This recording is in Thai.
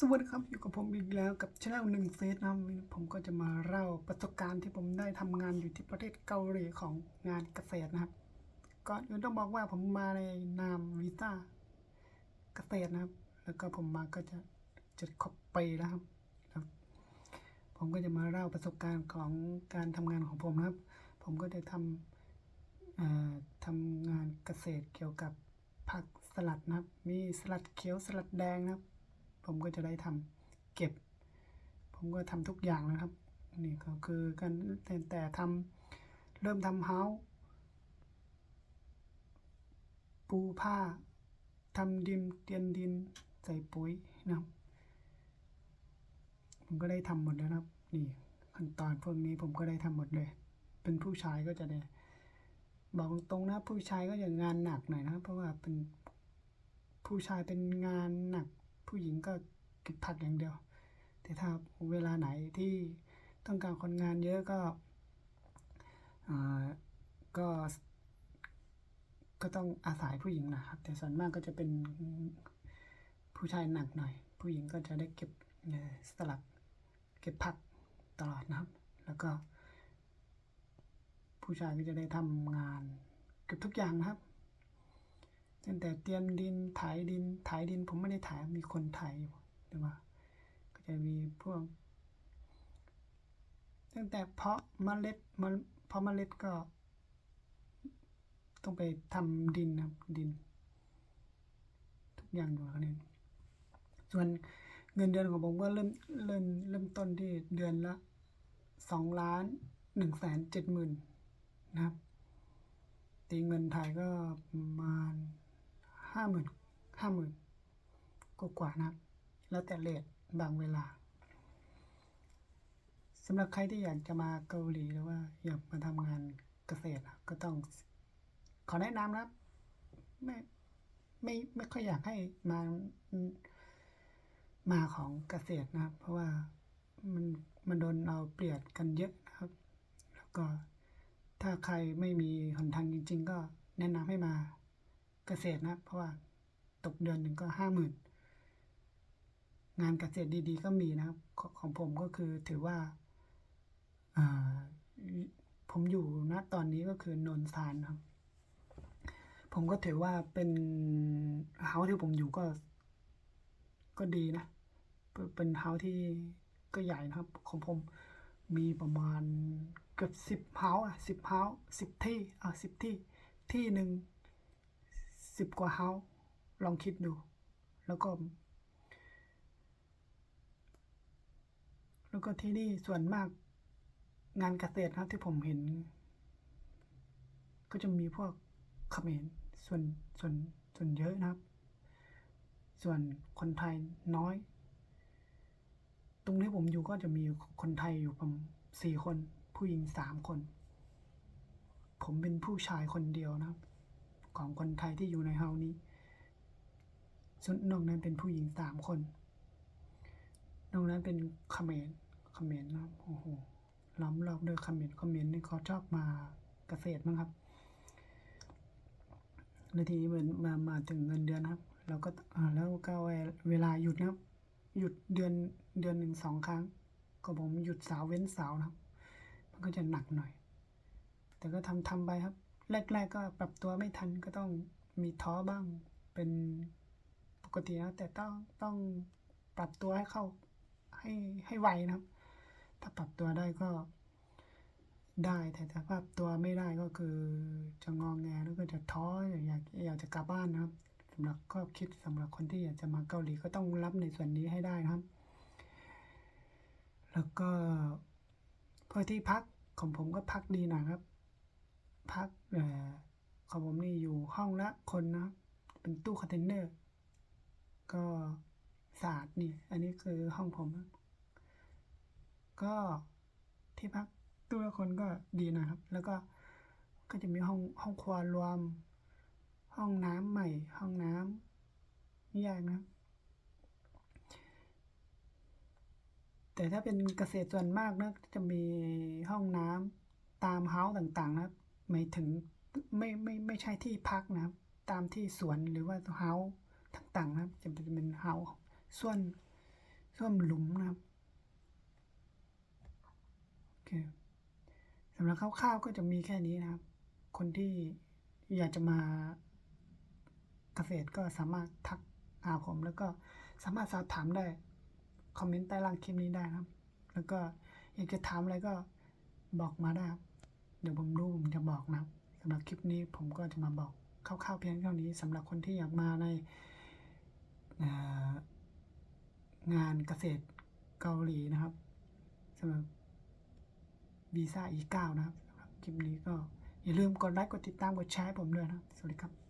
สวัสดีครับอยู่กับผมอีกแล้วกับช anel หนึ่งเฟสนะครับผมก็จะมาเล่าประสบการณ์ที่ผมได้ทำงานอยู่ที่ประเทศเกาหลีของงานเกษตรนะครับก่อนอื่นต้องบอกว่าผมมาในนามวีซ่าเกษตรนะครับ แล้วก็ผมมาก็จะจะครบไปีแล้วครับ ผมก็จะมาเล่าประสบการณ์ของการทำงานของผมนะครับ ผมก็ได้ทำทำงานเกษตรเกี่ยวกับผักสลัดนะครับ มีสลัดเขียวสลัดแดงนะครับ ผมก็จะได้ทำเก็บ ผมก็ทำทุกอย่างนะครับ นี่ก็คือการแต่แต่ทำเริ่มทำเฮาส์ปูผ้าทำดินเตียนดินใส่ปุ๋ยนะครับผมก็ได้ทำหมดแล้วนะครับ นี่ขั้นตอนพวกนี้ผมก็ได้ทำหมดเลย เป็นผู้ชายก็จะได้บอกตรงๆนะผู้ชายก็จะงานหนักหน่อยนะครับ เพราะว่าเป็นผู้ชายเป็นงานหนัก ผู้หญิงก็เก็บผักอย่างเดียว แต่ถ้าเวลาไหนที่ต้องการคนงานเยอะก็อ่าก็ก็ต้องอาศัยผู้หญิงนะครับ แต่ส่วนมากก็จะเป็นผู้ชายหนักหน่อย ผู้หญิงก็จะได้เก็บสลัดเก็บผักตลอดนะครับ แล้วก็ ผู้ชายก็จะได้ทำงานเกือบทุกอย่างนะครับ ตั้งแต่เตรียมดินไถดินไถดิน ผมไม่ได้ไถมีคนไถอยู่แต่ว่าก็จะมีพวก ตั้งแต่เพาะเมล็ดมันเพาะเมล็ดก็ ต้องไปทำดินครับดิน ทุกอย่างอยู่ครับนี่ส่วนเงินเดือนของผมก็เริ่มเริ่มเริ่มต้นที่เดือนละสองล้านหนึ่งแสนเจ็ดหมื่นนะครับตีเงินไทยก็ประมาณ ห้าหมื่นห้าหมื่นกว่านะครับ แล้วแต่เลทบางเวลาสำหรับใครที่อยากจะมาเกาหลีหรือว่าอยากมาทำงานเกษตรก็ต้อง ขอแนะนำนะครับ ไม่ไม่ไม่ค่อยอยากให้มามาของเกษตรนะครับ เพราะว่ามันมันโดนเอาเปรียบกันเยอะนะครับ แล้วก็ถ้าใครไม่มีหนทางจริง ๆ ก็แนะนำให้มา เกษตรนะครับเพราะว่าตกเดือนหนึ่งก็ห้าหมื่นงานเกษตรดีๆ ก็มีนะครับ ของผมก็คือถือว่าผมอยู่ณตอนนี้ก็คือนนทานครับ ผมก็ถือว่าเป็นเฮาส์ที่ผมอยู่ก็ ก็ดีนะ เป็นเฮาส์ที่ก็ใหญ่นะครับ ของผมมีประมาณเกือบสิบเฮาส์อะสิบเฮาส์สิบที่อะสิบที่ที่หนึ่ง สิบกว่าเฮาส์ลองคิดดู แล้วก็ แล้วก็ที่นี่ส่วนมากงานเกษตรนะครับที่ผมเห็น ก็จะมีพวกเขมรส่วนส่วนส่วนเยอะนะครับ ส่วนคนไทยน้อย ตรงที่ผมอยู่ก็จะมีคนไทยอยู่ประมาณสี่คน ผู้หญิงสามคน ผมเป็นผู้ชายคนเดียวนะครับ ของคนไทยที่อยู่ในเฮานี้ส่วนนอกนั้นเป็นผู้หญิงสามคน นอกนั้นเป็นเขมรเขมรนะโอ้โหล้อมรอบด้วยเขมรเขมรนี่เขาชอบมาเกษตรมั้งครับแล้วทีนี้เหมือนมามาถึงเงินเดือนนะครับเราก็แล้วก็เวลาหยุดนะครับ หยุดเดือนเดือนหนึ่งสองครั้ง ก็ผมหยุดสาร์เว้นสาร์นะครับ มันก็จะหนักหน่อย แต่ก็ทำทำไปครับ แรกๆก็ปรับตัวไม่ทันก็ต้องมีท้อบ้างเป็นปกตินะแต่ต้องต้องปรับตัวให้เข้าให้ให้ไวนะครับ ถ้าปรับตัวได้ก็ได้แต่ถ้าปรับตัวไม่ได้ก็คือจะงองแงแล้วก็จะท้ออยากอยากอยากจะกลับบ้านนะครับสำหรับก็คิดสำหรับคนที่อยากจะมาเกาหลีก็ต้องรับในส่วนนี้ให้ได้นะครับ แล้วก็เพื่อที่พักของผมก็พักดีหนะครับ พักอของผมนี่อยู่ห้องละคนนะเป็นตู้คอนเทนเนอร์ ก็สะอาดนี่ อันนี้คือห้องผม ก็ที่พักตู้ละคนก็ดีนะครับ แล้วก็ก็จะมีห้องห้องครัวรวม ห้องน้ำใหม่ ห้องน้ำแยกนะแต่ถ้าเป็นเกษตรส่วนมากนะจะมีห้องน้ำตามเฮาส์ต่างๆนะครับ หมายถึงไม่ไม่ไม่ใช่ที่พักนะครับ ตามที่สวนหรือว่าเฮาส์ต่างๆนะครับ จะเป็นเป็นเฮาส์ส่วนท่วมหลุมนะครับโอเคสำหรับคร่าวๆก็จะมีแค่นี้นะครับ คนที่อยากจะมาเกษตรก็สามารถทักหาผม แล้วก็สามารถสอบถามได้ คอมเมนต์ใต้ล่างคลิปนี้ได้นะครับ แล้วก็อยากจะถามอะไรก็บอกมาได้ครับ เดี๋ยวผมดูผมจะบอกนะครับสำหรับคลิปนี้ผมก็จะมาบอกคร่าวๆเพียงเท่านี้สำหรับคนที่อยากมาในงานเกษตรเกาหลีนะครับสำหรับวีซ่า E9 นะครับสำหรับคลิปนี้ก็อย่าลืมกดไลค์กดติดตามกดแชร์ให้ผมด้วยนะ สวัสดีครับ